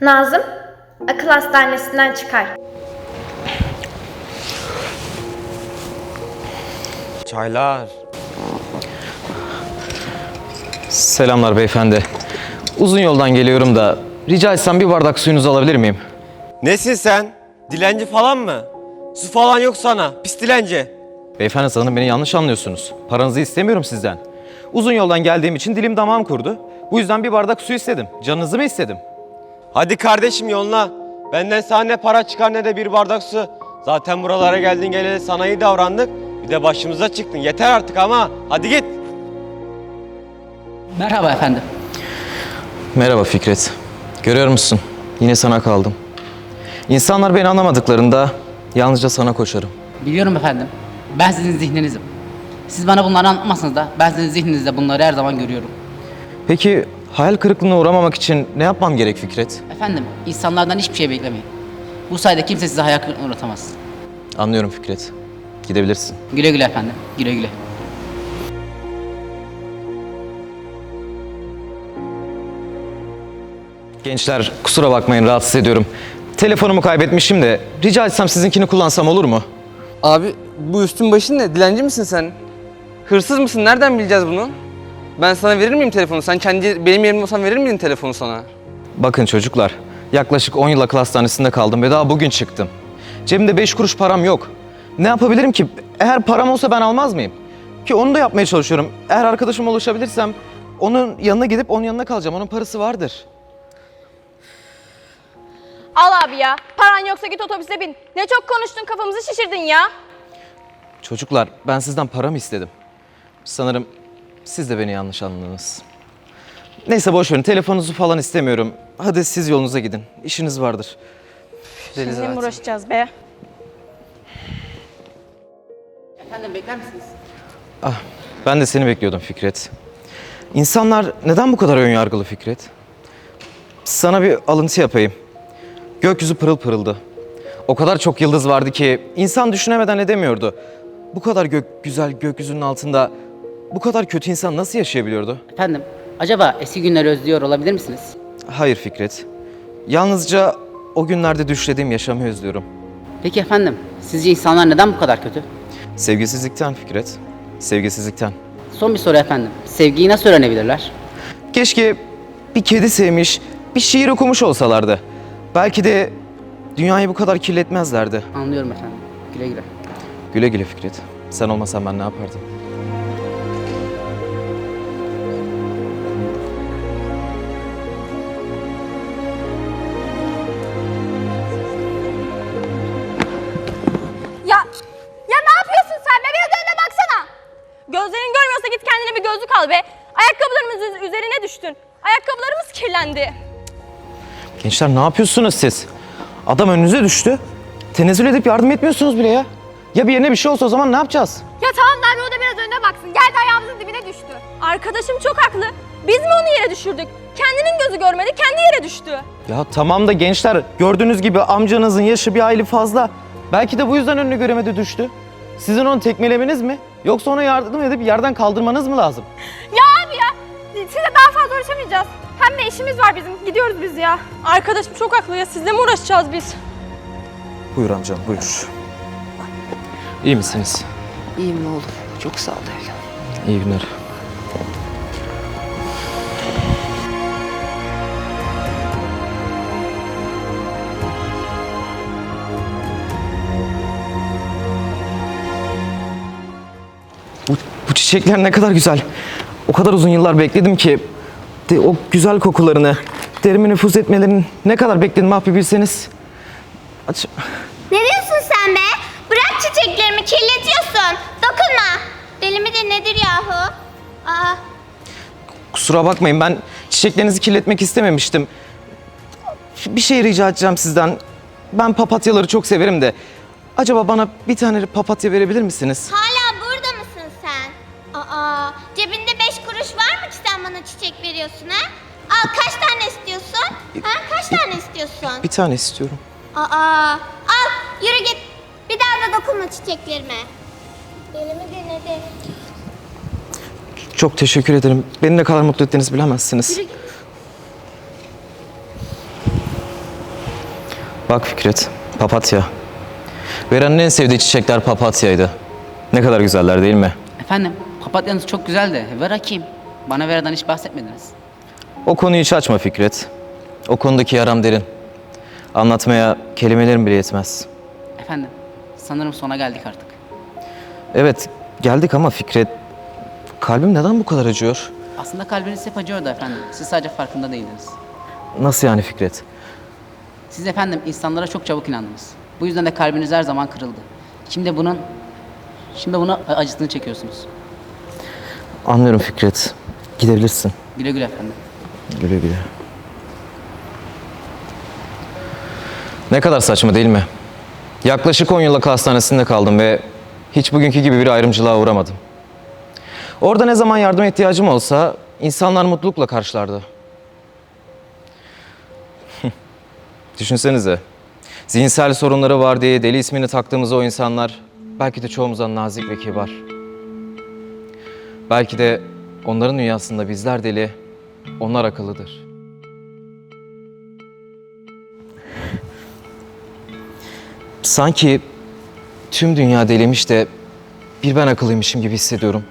Nazım, akıl hastanesinden çıkar. Çaylar. Selamlar beyefendi. Uzun yoldan geliyorum da rica etsem bir bardak suyunuzu alabilir miyim? Nesin sen? Dilenci falan mı? Su falan yok sana. Pis dilenci. Beyefendi sanırım beni yanlış anlıyorsunuz. Paranızı istemiyorum sizden. Uzun yoldan geldiğim için dilim damağım kurdu. Bu yüzden bir bardak su istedim. Canınızı mı istedim? Hadi kardeşim yoluna. Benden sana ne para çıkar ne de bir bardak su. Zaten buralara geldin geleli sana iyi davrandık. Bir de başımıza çıktın. Yeter artık ama. Hadi git. Merhaba efendim. Merhaba Fikret. Görüyor musun? Yine sana kaldım. İnsanlar beni anlamadıklarında yalnızca sana koşarım. Biliyorum efendim. Ben sizin zihninizim. Siz bana bunları anlatmasanız da ben sizin zihninizde bunları her zaman görüyorum. Peki hayal kırıklığına uğramamak için ne yapmam gerek Fikret? Efendim, insanlardan hiçbir şey beklemeyin. Bu sayede kimse size hayal kırıklığına uğratamaz. Anlıyorum Fikret. Gidebilirsin. Güle güle efendim, güle güle. Gençler kusura bakmayın rahatsız ediyorum. Telefonumu kaybetmişim de rica etsem sizinkini kullansam olur mu? Abi bu üstün başın ne? Dilenci misin sen? Hırsız mısın? Nereden bileceğiz bunu? Ben sana verir miyim telefonu? Sen kendi benim yerimde olsan verir miydin telefonu sana? Bakın çocuklar yaklaşık 10 yıl akıl hastanesinde kaldım ve daha bugün çıktım. Cebimde 5 kuruş param yok. Ne yapabilirim ki? Eğer param olsa ben almaz mıyım? Ki onu da yapmaya çalışıyorum. Eğer arkadaşıma ulaşabilirsem onun yanına gidip onun yanına kalacağım. Onun parası vardır. Al abi ya. Paran yoksa git otobüse bin. Ne çok konuştun kafamızı şişirdin ya. Çocuklar ben sizden para mı istedim? Sanırım siz de beni yanlış anladınız. Neyse boş verin telefonunuzu falan istemiyorum. Hadi siz yolunuza gidin. İşiniz vardır. Deli Seninle mi zaten. uğraşacağız be? Efendim bekler misiniz? Ah, ben de seni bekliyordum Fikret. İnsanlar neden bu kadar önyargılı Fikret? Sana bir alıntı yapayım. Gökyüzü pırıl pırıldı. O kadar çok yıldız vardı ki insan düşünemeden edemiyordu. Bu kadar gök, güzel gökyüzünün altında bu kadar kötü insan nasıl yaşayabiliyordu? Efendim, acaba eski günleri özlüyor olabilir misiniz? Hayır Fikret. Yalnızca o günlerde düşlediğim yaşamı özlüyorum. Peki efendim, sizce insanlar neden bu kadar kötü? Sevgisizlikten Fikret. Sevgisizlikten. Son bir soru efendim. Sevgiyi nasıl öğrenebilirler? Keşke bir kedi sevmiş, bir şiir okumuş olsalardı. Belki de dünyayı bu kadar kirletmezlerdi. Anlıyorum efendim. Güle güle. Güle güle Fikret. Sen olmasan ben ne yapardım? Düştün. Ayakkabılarımız kirlendi. Gençler ne yapıyorsunuz siz? Adam önünüze düştü. Tenezzül edip yardım etmiyorsunuz bile ya. Ya bir yerine bir şey olsa o zaman ne yapacağız? Ya tamam Merve o da biraz önüne baksın. Geldi ayağımızın dibine düştü. Arkadaşım çok haklı. Biz mi onu yere düşürdük? Kendinin gözü görmedi, kendi yere düştü. Ya tamam da gençler gördüğünüz gibi amcanızın yaşı bir aylık fazla. Belki de bu yüzden önünü göremedi düştü. Sizin onu tekmelemeniz mi? Yoksa ona yardım edip yerden kaldırmanız mı lazım? Ya uğraşamayacağız. Hem de işimiz var bizim, gidiyoruz biz ya. Arkadaşım çok haklı ya, sizle mi uğraşacağız biz? Buyur amcam buyur. İyi misiniz? İyiyim ne olur. Çok sağ ol evladım. İyi günler. Bu, bu çiçekler ne kadar güzel. O kadar uzun yıllar bekledim ki de, o güzel kokularını, derime nüfuz etmelerini ne kadar bekledim ah bir bilseniz. Aç. Ne diyorsun sen be? Bırak çiçeklerimi kirletiyorsun. Dokunma. Deli midir nedir yahu? Aa, Kusura bakmayın ben çiçeklerinizi kirletmek istememiştim. Bir şey rica edeceğim sizden. Ben papatyaları çok severim de. Acaba bana bir tane papatya verebilir misiniz? hala Al kaç tane istiyorsun? Ha, kaç tane istiyorsun? Bir tane istiyorum. Aa, al yürü git. Bir daha da dokunma çiçeklerime. Deli midir nedir? Çok teşekkür ederim. Beni ne kadar mutlu ettiğinizi bilemezsiniz. Yürü git. Bak Fikret, papatya. Veran'ın en sevdiği çiçekler papatyaydı. Ne kadar güzeller değil mi? Efendim, papatyanız çok güzel de Vera kim? Bana Vera'dan hiç bahsetmediniz. O konuyu hiç açma Fikret. O konudaki yaram derin. Anlatmaya kelimelerim bile yetmez. Efendim, sanırım sona geldik artık. Evet, geldik ama Fikret... Kalbim neden bu kadar acıyor? Aslında kalbiniz hep acıyordu efendim. Siz sadece farkında değildiniz. Nasıl yani Fikret? Siz efendim insanlara çok çabuk inandınız. Bu yüzden de kalbiniz her zaman kırıldı. Şimdi bunun Şimdi bunu acısını çekiyorsunuz. Anlıyorum Fikret. Gidebilirsin. Güle güle efendim. Güle güle. Ne kadar saçma değil mi? Yaklaşık 10 yıl akıl hastanesinde kaldım ve hiç bugünkü gibi bir ayrımcılığa uğramadım. Orada ne zaman yardıma ihtiyacım olsa insanlar mutlulukla karşılardı. Düşünsenize. Zihinsel sorunları var diye deli ismini taktığımız o insanlar belki de çoğumuzdan nazik ve kibar. Belki de onların dünyasında bizler deli, onlar akıllıdır. Sanki tüm dünya deliymiş de bir ben akıllıymışım gibi hissediyorum.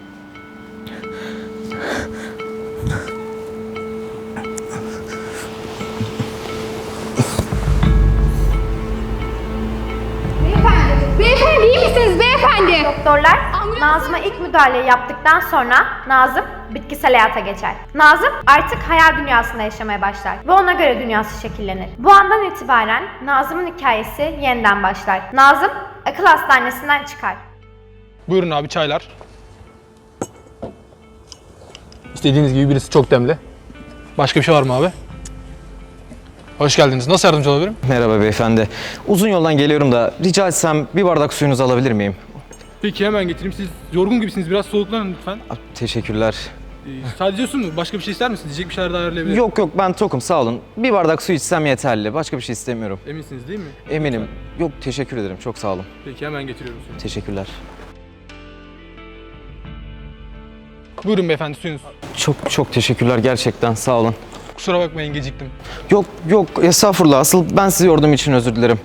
Beyefendi iyi misiniz beyefendi? Doktorlar Nazım'a ilk müdahaleyi yaptıktan sonra Nazım bitkisel hayata geçer. Nazım artık hayal dünyasında yaşamaya başlar ve ona göre dünyası şekillenir. Bu andan itibaren Nazım'ın hikayesi yeniden başlar. Nazım akıl hastanesinden çıkar. Buyurun abi çaylar. İstediğiniz gibi birisi çok demli. Başka bir şey var mı abi? Hoş geldiniz. Nasıl yardımcı olabilirim? Merhaba beyefendi. Uzun yoldan geliyorum da rica etsem bir bardak suyunuzu alabilir miyim? Peki hemen getireyim. Siz yorgun gibisiniz. Biraz soluklanın lütfen. Ah, Teşekkürler. Ee, sadece su mu? Başka bir şey ister misiniz? Diyecek bir şeyler daha ayarlayabilirim. Yok yok ben tokum sağ olun. Bir bardak su içsem yeterli. Başka bir şey istemiyorum. Eminsiniz değil mi? Eminim. Yok teşekkür ederim. Çok sağ olun. Peki hemen getiriyorum suyu. Teşekkürler. Buyurun beyefendi suyunuz. Çok çok teşekkürler gerçekten sağ olun. Kusura bakmayın geciktim. Yok yok estağfurullah. Asıl ben sizi yorduğum için özür dilerim.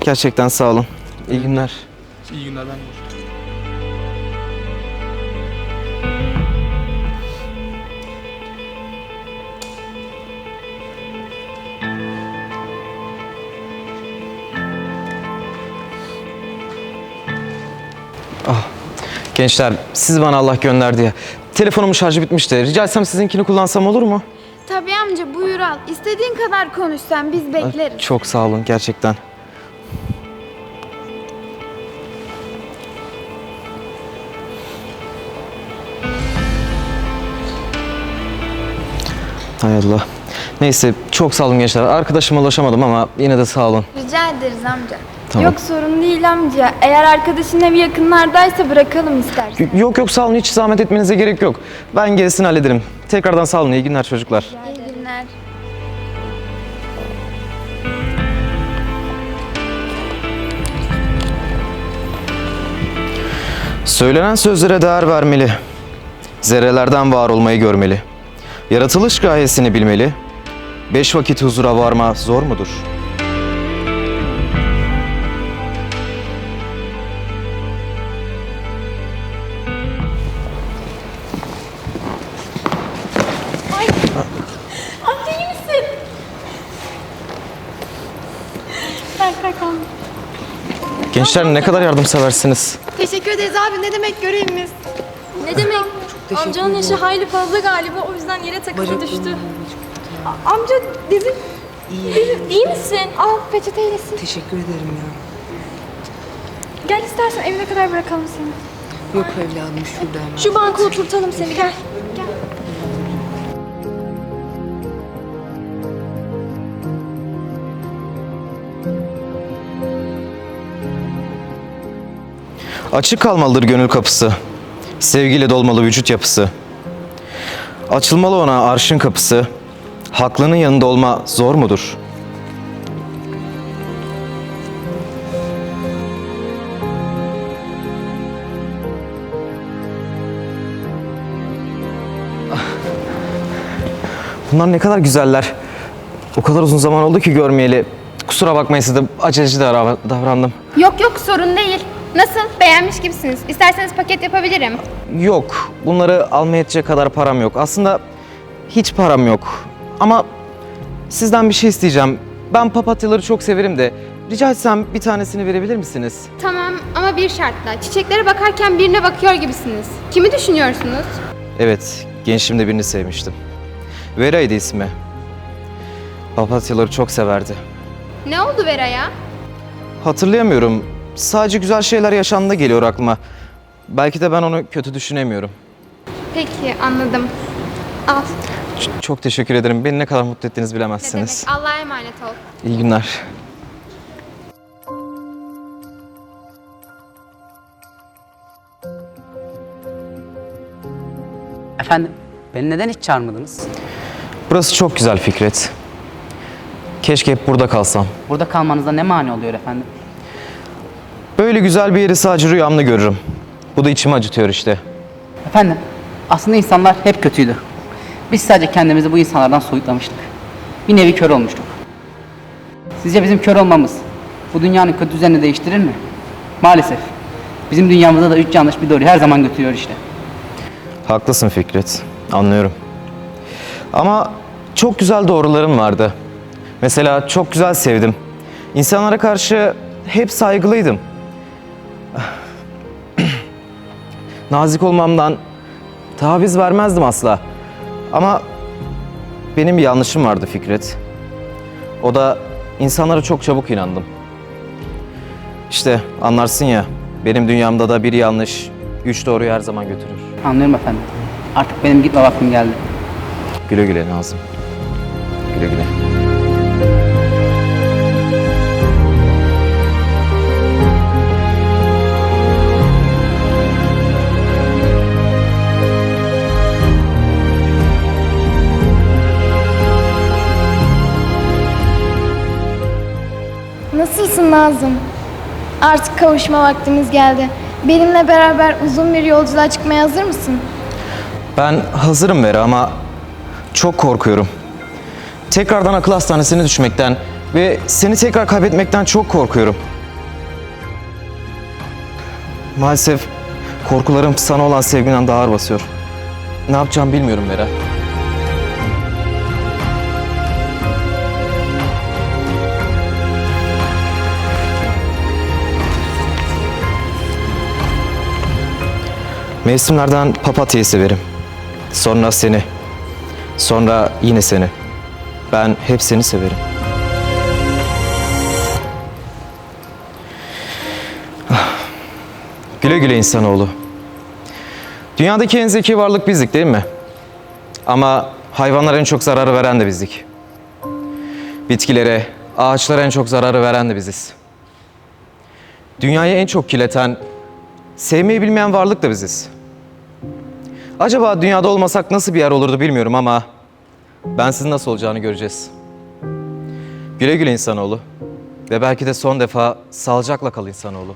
Gerçekten sağ olun. İyi günler. İyi günler ben de. Gençler siz bana Allah gönderdi ya. Telefonumun şarjı bitmişti. Rica etsem sizinkini kullansam olur mu? Tabii amca buyur al. İstediğin kadar konuş sen biz bekleriz. Çok sağ olun gerçekten. Hay Allah. Neyse çok sağ olun gençler. Arkadaşıma ulaşamadım ama yine de sağ olun. Rica ederiz amca. Tamam. Yok sorun değil amca. Eğer arkadaşın evi yakınlardaysa bırakalım istersen. Yok yok sağ olun hiç zahmet etmenize gerek yok. Ben gerisini hallederim. Tekrardan sağ olun. İyi günler çocuklar. İyi günler. Söylenen sözlere değer vermeli. Zerrelerden var olmayı görmeli. Yaratılış gayesini bilmeli. Beş vakit huzura varma zor mudur? Amca iyi misin? Kalk. Gençler ne kadar yardımseversiniz. Teşekkür ederiz abi. Ne demek görevimiz? Ne demek? Amcanın yaşı hayli fazla galiba o yüzden yere takıldı düştü. Amca dizin. İyi. İyi misin? Al peçeteylesin. Teşekkür ederim ya. Gel istersen evine kadar bırakalım seni. Yok evladım şurada hemen. Şu banka oturtalım seni gel. Gel. Açık kalmalıdır gönül kapısı. Sevgiyle dolmalı vücut yapısı. Açılmalı ona arşın kapısı. Haklının yanında olma zor mudur? Bunlar ne kadar güzeller. O kadar uzun zaman oldu ki görmeyeli. Kusura bakmayın size de aceleci davra- davrandım. Yok yok sorun değil. Nasıl? Beğenmiş gibisiniz. İsterseniz paket yapabilirim. Yok, bunları almaya yetecek kadar param yok. Aslında hiç param yok. Ama sizden bir şey isteyeceğim. Ben papatyaları çok severim de rica etsem bir tanesini verebilir misiniz? Tamam ama bir şartla. Çiçeklere bakarken birine bakıyor gibisiniz. Kimi düşünüyorsunuz? Evet, gençliğimde birini sevmiştim. Vera'ydı ismi. Papatyaları çok severdi. Ne oldu Vera'ya? Hatırlayamıyorum. Sadece güzel şeyler yaşandı geliyor aklıma. Belki de ben onu kötü düşünemiyorum. Peki anladım. Al. Çok teşekkür ederim. Beni ne kadar mutlu ettiğinizi Ne bilemezsiniz. demek? Allah'a emanet ol. İyi günler. Efendim, beni neden hiç çağırmadınız? Burası çok güzel Fikret. Keşke hep burada kalsam. Burada kalmanıza ne mani oluyor efendim? Böyle güzel bir yeri sadece rüyamda görürüm. Bu da içimi acıtıyor işte. Efendim, aslında insanlar hep kötüydü. Biz sadece kendimizi bu insanlardan soyutlamıştık. Bir nevi kör olmuştuk. Sizce bizim kör olmamız bu dünyanın kötü düzenini değiştirir mi? Maalesef. Bizim dünyamızda da üç yanlış bir doğru her zaman götürüyor işte. Haklısın Fikret. Anlıyorum. Ama çok güzel doğrularım vardı. Mesela çok güzel sevdim. İnsanlara karşı hep saygılıydım. Nazik olmamdan taviz vermezdim asla. Ama benim bir yanlışım vardı Fikret. O da insanlara çok çabuk inandım. İşte anlarsın ya, benim dünyamda da bir yanlış, üç doğruyu her zaman götürür. Anlıyorum efendim. Artık benim gitme vaktim geldi. Güle güle Nazım. Güle güle. Nasılsın Nazım? Artık kavuşma vaktimiz geldi. Benimle beraber uzun bir yolculuğa çıkmaya hazır mısın? Ben hazırım Vera ama çok korkuyorum. Tekrardan akıl hastanesine düşmekten ve seni tekrar kaybetmekten çok korkuyorum. Maalesef korkularım sana olan sevgiden daha ağır basıyor. Ne yapacağımı bilmiyorum Vera. Mevsimlerden papatyayı severim. Sonra seni. Sonra yine seni. Ben hep seni severim. Ah. Güle güle insanoğlu. Dünyadaki en zeki varlık bizdik değil mi? Ama hayvanlara en çok zararı veren de bizdik. Bitkilere, ağaçlara en çok zararı veren de biziz. Dünyayı en çok kirleten, sevmeyi bilmeyen varlık da biziz. Acaba dünyada olmasak nasıl bir yer olurdu bilmiyorum ama ben sizin nasıl olacağını göreceğiz. Güle güle insanoğlu. Ve belki de son defa sağlıcakla kal insanoğlu.